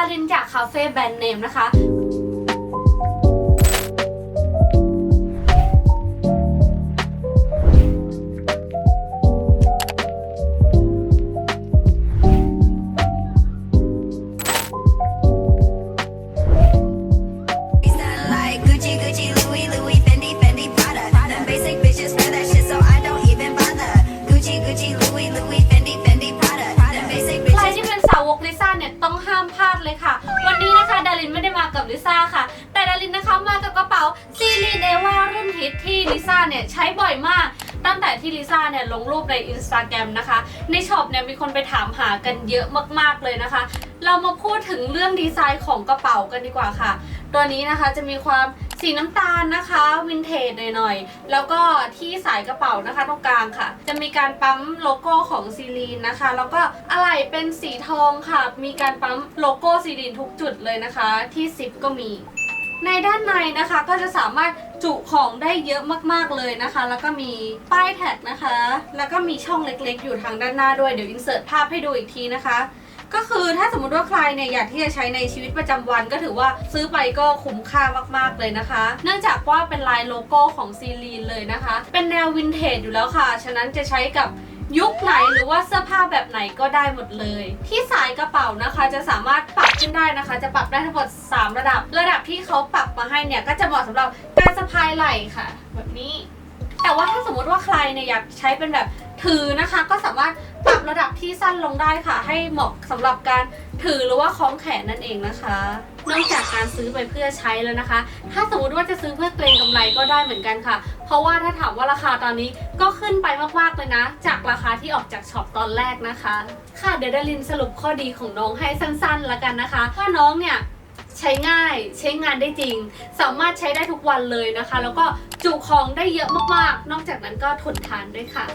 าลินจากคาเฟ่แบรนด์เนมนะคะ ใครที่เป็นสาวกลิซ่าเนี่ยต้องห้ามพลาดเลยค่ะ วันนี้นะคะดารินไม่ได้มากับลิซ่าค่ะ แต่ดารินนะคะมากับกระเป๋าซีรีเดว่ารุ่นฮิตที่ลิซ่าเนี่ยใช้บ่อยมาก ตั้งแต่ที่ลิซ่าเนี่ยลงรูปในอินสตาแกรมนะคะ ในช็อปเนี่ยมีคนไปถามหากันเยอะมากๆเลยนะคะ เรามาพูดถึงเรื่องดีไซน์ของกระเป๋ากันดีกว่าค่ะ ตัวนี้นะคะจะมีความสีน้ำตาลนะคะวินเทจหน่อยๆ แล้วก็ที่สายกระเป๋านะคะตรงกลางค่ะ จะมีการปั๊มโลโก้ของซีรีนนะคะ แล้วก็อะไหล่เป็นสีทองค่ะ มีการปั๊มโลโก้ซีรีนทุกจุดเลยนะคะ ที่ซิปก็มี ในด้านในนะคะก็จะสามารถจุของได้เยอะมากๆเลยนะคะ แล้วก็มีป้ายแท็กนะคะ แล้วก็มีช่องเล็กๆ อยู่ทางด้านหน้าด้วยเดี๋ยวอินเสิร์ตภาพให้ดูอีกทีนะคะ ก็คือถ้าสมมติว่าใครเนี่ยอยากที่จะใช้ในชีวิตประจำวัน ก็ถือว่าซื้อไปก็คุ้มค่ามากๆเลยนะคะ เนื่องจากว่าเป็นลายโลโก้ของซีรีนเลยนะคะ เป็นแนววินเทจอยู่แล้วค่ะ ฉะนั้นจะใช้กับยุคไหนหรือว่าเสื้อผ้าแบบไหนก็ได้หมดเลย ที่สายกระเป๋านะคะจะสามารถปรับขึ้นได้นะคะ จะปรับได้ทั้งหมด 3 ระดับ ระดับที่เขาปรับมาให้เนี่ยก็จะเหมาะสำหรับการสะพายไหล่ค่ะ แบบนี้ แต่ว่าถ้าสมมติว่าใครเนี่ยอยากใช้เป็นแบบถือนะคะ ก็สามารถ ระดับที่สั้นลงได้ค่ะ ให้เหมาะสำหรับการถือหรือว่าคล้องแขนนั่นเองนะคะ นอกจากการซื้อไปเพื่อใช้แล้วนะคะ ถ้าสมมติว่าจะซื้อเพื่อเกรงกำไรก็ได้เหมือนกันค่ะ เพราะว่าถ้าถามว่าราคาตอนนี้ก็ขึ้นไปมากๆเลยนะ จากราคาที่ออกจากช็อปตอนแรกนะคะ ค่ะเดี๋ยวดารินสรุปข้อดีของน้องให้สั้นๆแล้วกันนะคะว่าน้องเนี่ยใช้ง่ายใช้งานได้จริง สามารถใช้ได้ทุกวันเลยนะคะ แล้วก็จุของได้เยอะมากๆ นอกจากนั้นก็ทนทานด้วยค่ะ